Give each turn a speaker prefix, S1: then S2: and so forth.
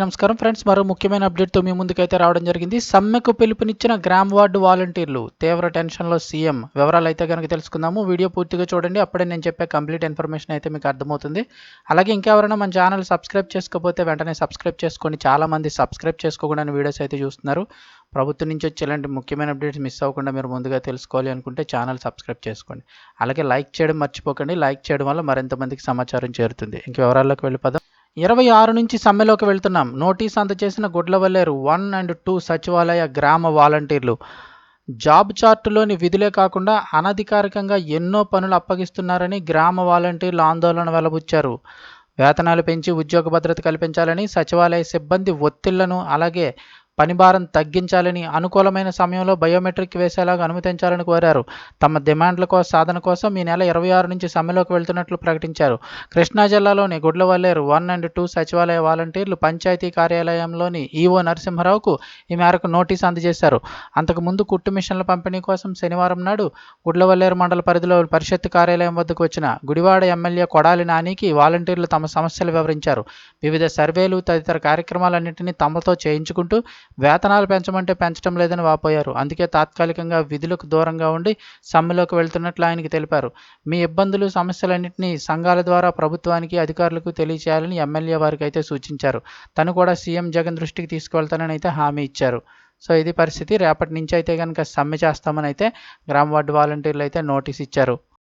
S1: నమస్కారం ఫ్రెండ్స్. మరో ముఖ్యమైన అప్డేట్తో మీ ముందుకైతే రావడం జరిగింది. సమ్మెకు పిలుపునిచ్చిన గ్రామ్ వార్డు వాలంటీర్లు తీవ్ర టెన్షన్లో సీఎం వివరాలు అయితే కనుక తెలుసుకుందాము. వీడియో పూర్తిగా చూడండి. అప్పుడే నేను చెప్పే కంప్లీట్ ఇన్ఫర్మేషన్ అయితే మీకు అర్థమవుతుంది. అలాగే ఇంకెవరైనా మన ఛానల్ సబ్స్క్రైబ్ చేసుకోకపోతే వెంటనే సబ్స్క్రైబ్ చేసుకోండి చాలామంది సబ్స్క్రైబ్ చేసుకోకుండా వీడియోస్ అయితే చూస్తున్నారు. ప్రభుత్వం నుంచి వచ్చే ఇలాంటి ముఖ్యమైన అప్డేట్స్ మిస్ అవ్వకుండా మీరు ముందుగా తెలుసుకోవాలి అనుకుంటే ఛానల్ సబ్స్క్రైబ్ చేసుకోండి. అలాగే లైక్ చేయడం మర్చిపోకండి. లైక్ చేయడం వల్ల మరింత మందికి సమాచారం చేరుతుంది. ఇంక వివరాల్లోకి వెళ్ళిపోదాం. ఇరవై ఆరు నుంచి సమ్మెలోకి వెళ్తున్నాం. నోటీస్ అందచేసిన గుడ్లవల్లేరు వన్ అండ్ టూ సచివాలయ గ్రామ వాలంటీర్లు జాబ్ చార్టులోని విధులే కాకుండా అనధికారికంగా ఎన్నో పనులు అప్పగిస్తున్నారని గ్రామ వాలంటీర్లు ఆందోళన వెలబుచ్చారు. వేతనాలు పెంచి ఉద్యోగ భద్రత కల్పించాలని సచివాలయ సిబ్బంది ఒత్తిళ్ళను అలాగే పనిభారం తగ్గించాలని అనుకూలమైన సమయంలో బయోమెట్రిక్ వేసేలాగా అనుమతించాలని కోరారు. తమ డిమాండ్ల కోసం సాధన కోసం ఈ నెల ఇరవై ఆరు నుంచి సమ్మెలోకి వెళ్తున్నట్లు ప్రకటించారు. కృష్ణా జిల్లాలోని గుడ్లవల్లేరు వన్ అండ్ టూ సచివాలయ వాలంటీర్లు పంచాయతీ కార్యాలయంలోని ఈవో నరసింహారావుకు ఈ మేరకు నోటీస్ అందజేశారు. అంతకుముందు కుట్టు మిషన్ల పంపిణీ కోసం శనివారం నాడు గుడ్లవల్లేరు మండల పరిధిలో పరిషత్ కార్యాలయం వద్దకు వచ్చిన గుడివాడ ఎమ్మెల్యే కొడాలి నానికి వాలంటీర్లు తమ సమస్యలు వివరించారు. వివిధ సర్వేలు తదితర కార్యక్రమాలన్నింటినీ తమతో చేయించుకుంటూ వేతనాలు పెంచమంటే పెంచడం లేదని వాపోయారు. అందుకే తాత్కాలికంగా విధులకు దూరంగా ఉండి సమ్మెలోకి వెళ్తున్నట్లు ఆయనకి తెలిపారు. మీ ఇబ్బందులు సమస్యలన్నింటినీ సంఘాల ద్వారా ప్రభుత్వానికి అధికారులకు తెలియచేయాలని ఎమ్మెల్యే వారికి అయితే సూచించారు. తను కూడా సీఎం జగన్ దృష్టికి తీసుకువెళ్తానని అయితే హామీ ఇచ్చారు. సో ఇది పరిస్థితి. రేపటి నుంచి అయితే కనుక సమ్మె చేస్తామని అయితే గ్రామ వార్డు వాలంటీర్లు అయితే నోటీస్ ఇచ్చారు.